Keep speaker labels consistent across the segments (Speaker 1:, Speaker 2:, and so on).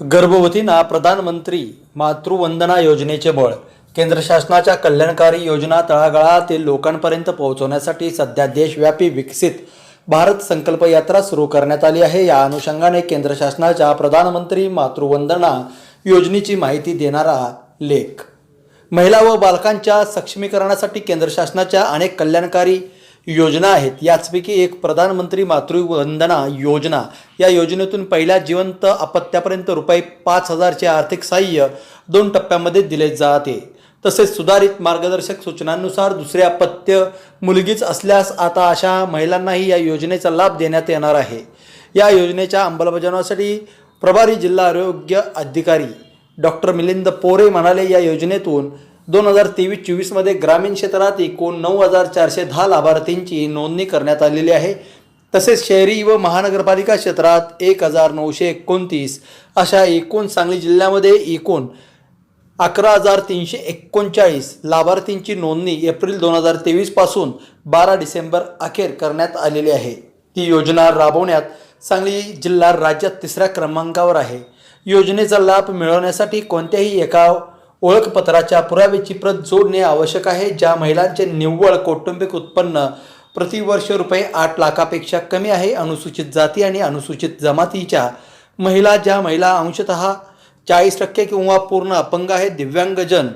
Speaker 1: गर्भवतींना प्रधानमंत्री मातृवंदना योजनेचे बळ. केंद्र शासनाच्या कल्याणकारी योजना तळागाळातील लोकांपर्यंत पोहोचवण्यासाठी सध्या देशव्यापी विकसित भारत संकल्प यात्रा सुरू करण्यात आली आहे. या अनुषंगाने केंद्र शासनाच्या प्रधानमंत्री मातृवंदना योजनेची माहिती देणारा लेख. महिला व बालकांच्या सक्षमीकरणासाठी केंद्र शासनाच्या अनेक कल्याणकारी योजना आहेत. याचपैकी एक प्रधानमंत्री मातृवंदना योजना. या योजनेतून पहिल्या जिवंत अपत्यापर्यंत रुपये पाच हजारचे आर्थिक सहाय्य दोन टप्प्यामध्ये दिले जाते. तसेच सुधारित मार्गदर्शक सूचनांनुसार दुसरे अपत्य मुलगीच असल्यास आता अशा महिलांनाही या योजनेचा लाभ देण्यात येणार आहे. या योजनेच्या अंमलबजावणीसाठी प्रभारी जिल्हा आरोग्य अधिकारी डॉक्टर मिलिंद पोरे म्हणाले या योजनेतून दोन हजार तेवीस चोवीसमध्ये ग्रामीण क्षेत्रात एकूण नऊ हजार चारशे दहा लाभार्थींची नोंदणी करण्यात आलेली आहे. तसेच शहरी व महानगरपालिका क्षेत्रात एक हजार नऊशे एकोणतीस अशा एकूण सांगली जिल्ह्यामध्ये एकूण अकरा हजार तीनशे एकोणचाळीस लाभार्थींची नोंदणी एप्रिल दोन हजार तेवीसपासून बारा डिसेंबर अखेर करण्यात आलेली आहे. ती योजना राबवण्यात सांगली जिल्हा राज्यात तिसऱ्या क्रमांकावर आहे. योजनेचा लाभ मिळवण्यासाठी कोणत्याही एका ओळखपत्राच्या पुराव्याची प्रत जोडणे आवश्यक आहे ज्या महिलांचे निव्वळ कौटुंबिक उत्पन्न प्रतिवर्ष रुपये आठ लाखापेक्षा कमी आहे. अनुसूचित जाती आणि अनुसूचित जमातीच्या महिला ज्या महिला अंशतः चाळीस टक्के किंवा पूर्ण अपंग आहेत दिव्यांगजन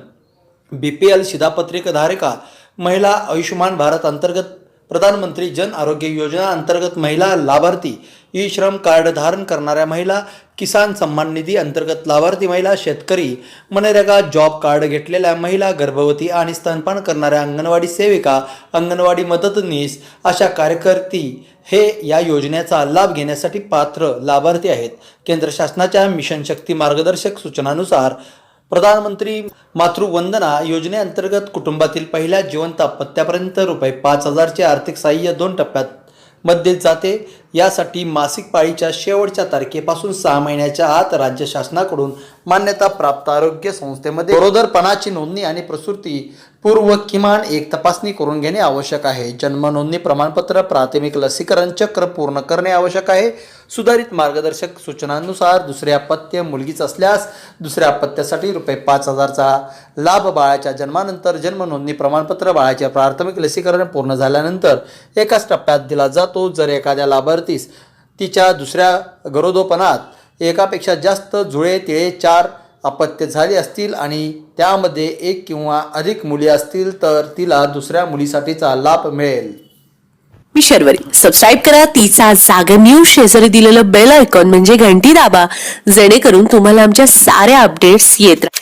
Speaker 1: बी पी एल शिधापत्रिकधारका महिला आयुष्यमान भारत अंतर्गत प्रधानमंत्री जन आरोग्य योजना अंतर्गत महिला लाभार्थी ई श्रम कार्ड धारण करणाऱ्या महिला किसान सन्मान निधी अंतर्गत लाभार्थी महिला शेतकरी मनरेगा जॉब कार्ड घेतलेल्या महिला गर्भवती आणि स्तनपान करणाऱ्या अंगणवाडी सेविका अंगणवाडी मदतनीस अशा कार्यकर्ती हे या योजनेचा लाभ घेण्यासाठी पात्र लाभार्थी आहेत. केंद्र शासनाच्या मिशन शक्ती मार्गदर्शक सूचनानुसार प्रधानमंत्री मातृवंदना योजनेअंतर्गत कुटुंबातील पहिल्या जिवंत अपत्यापर्यंत रुपये पाच हजारचे आर्थिक सहाय्य दोन टप्प्यात मध्ये जाते. यासाठी मासिक पाळीच्या शेवटच्या तारखेपासून सहा महिन्याच्या आत राज्य शासनाकडून मान्यता प्राप्त आरोग्य संस्थेमध्ये गरोदरपणाची नोंदणी आणि प्रसूती पूर्व किमान एक तपासणी करून घेणे आवश्यक आहे. जन्म नोंदणी प्रमाणपत्र प्राथमिक लसीकरण चक्र पूर्ण करणे आवश्यक आहे. सुधारित मार्गदर्शक सूचनांनुसार दुसरे अपत्य मुलगीच असल्यास दुसऱ्या अपत्यासाठी रुपये पाच हजारचा लाभ बाळाच्या जन्मानंतर जन्म नोंदणी प्रमाणपत्र बाळाचे प्राथमिक लसीकरण पूर्ण झाल्यानंतर एकाच टप्प्यात दिला जातो. जर एखाद्या लाभार्थीस तिच्या दुसऱ्या गरोदोपणात एकापेक्षा जास्त जुळे तिळे चार अपत्य झाली असतील आणि त्यामध्ये एक किंवा अधिक मुली असतील तर तिला दुसऱ्या मुलीसाठीचा लाभ मिळेल.
Speaker 2: मी शर्वरी. सबस्क्राईब करा. तिचा जागर न्यूज शेजारी दिलेलं बेल आयकॉन म्हणजे घंटी दाबा. जेणेकरून तुम्हाला आमच्या साऱ्या अपडेट्स येत राहतील